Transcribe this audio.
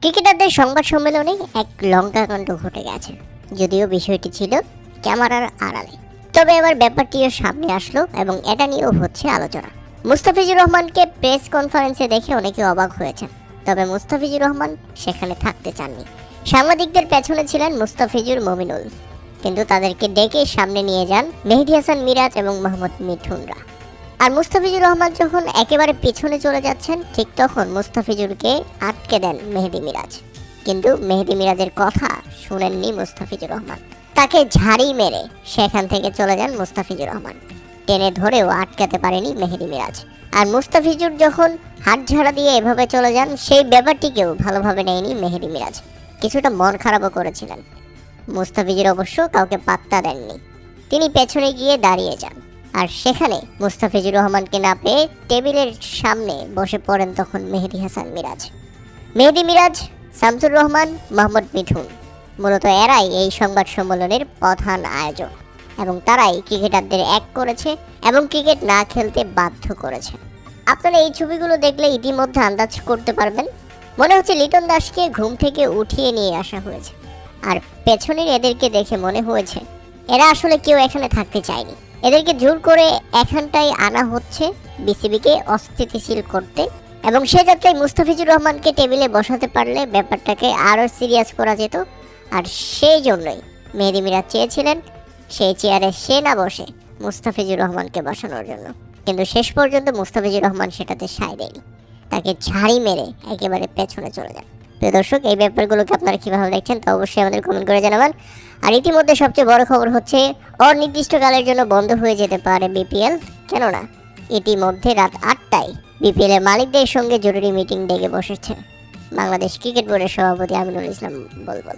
ক্রিকেটারদের সংবাদ সম্মেলনে এক লঙ্কাকাণ্ড ঘটে গেছে। যদিও বিষয়টি ছিল ক্যামেরার আড়ালে। তবে এবার ব্যাপারটিও সামনে আসলো এবং এটা নিয়েও হচ্ছে আলোচনা। মুস্তাফিজুর রহমানকে প্রেস কনফারেন্সে দেখে অনেকে অবাক হয়েছেন। তবে মুস্তাফিজুর রহমান সেখানে থাকতে চাননি। সাংবাদিকদের পেছনে ছিলেন মুস্তাফিজুর মমিনুল। কিন্তু তাদেরকে ডেকে সামনে নিয়ে যান মেহেদি হাসান মিরাজ এবং মোহাম্মদ মিঠুনরা। আর মুস্তাফিজুর রহমান যখন একেবারে পেছনে চলে যাচ্ছেন, ঠিক তখন মুস্তাফিজুরকে আটকে দেন মেহেদি মিরাজ। কিন্তু মেহেদি মিরাজের কথা শুনেননি মুস্তাফিজুর রহমান। তাকে ঝাড়ি মেরে সেখান থেকে চলে যান মুস্তাফিজুর রহমান। টেনে ধরেও আটকাতে পারেনি মেহেদি মিরাজ। আর মুস্তাফিজুর যখন হাত ঝাড়া দিয়ে এভাবে চলে যান, সেই ব্যাপারটিকেও ভালোভাবে নেয়নি মেহেদি মিরাজ। কিছুটা মন খারাপও করেছিলেন। মুস্তাফিজুর অবশ্য কাউকে পাত্তা দেননি। তিনি পেছনে গিয়ে দাঁড়িয়ে যান। আর সেখানে মুস্তাফিজুর রহমানকে না পেয়ে টেবিলের সামনে বসে পড়েন তখন মেহেদি হাসান মিরাজ। মেহেদি মিরাজ, শামসুর রহমান, মোহাম্মদ মিঠুন। মূলত এরাই এই সংবাদ সম্মেলনের প্রধান আয়োজক এবং তারাই ক্রিকেটারদের এক করেছে এবং ক্রিকেট না খেলতে বাধ্য করেছে। আপনারা এই ছবিগুলো দেখলে ইতিমধ্যে আন্দাজ করতে পারবেন। মনে হচ্ছে লিটন দাসকে ঘুম থেকে উঠিয়ে নিয়ে আসা হয়েছে। আর পেছনের এদেরকে দেখে মনে হয়েছে এরা আসলে কেউ এখানে থাকতে চায়নি। এদেরকে জোর করে এখানটায় আনা হচ্ছে বিসিবিকে অস্থিতিশীল করতে। এবং সে যাত্রায় মুস্তাফিজুর রহমানকে টেবিলে বসাতে পারলে ব্যাপারটাকে আরও সিরিয়াস করা যেত। আর সেই জন্যই মেহেদি মিরাজ চেয়েছিলেন সেই চেয়ারে সে না বসে মুস্তাফিজুর রহমানকে বসানোর জন্য। কিন্তু শেষ পর্যন্ত মুস্তাফিজুর রহমান সেটাতে সায় দেয়নি। তাকে ঝাড়ি মেরে একেবারে পেছনে চলে যান। প্রিয় দর্শক, এই ব্যাপারগুলোকে আপনারা কীভাবে দেখছেন তা অবশ্যই আমাদের কমেন্ট করে জানাবেন। আর ইতিমধ্যে সবচেয়ে বড় খবর হচ্ছে, অনির্দিষ্টকালের জন্য বন্ধ হয়ে যেতে পারে বিপিএল। কেননা, ইতিমধ্যে রাত আটটায় বিপিএল এর মালিকদের সঙ্গে জরুরি মিটিং ডেকে বসেছে। বাংলাদেশ ক্রিকেট বোর্ডের সভাপতি আমিনুল ইসলাম বলবল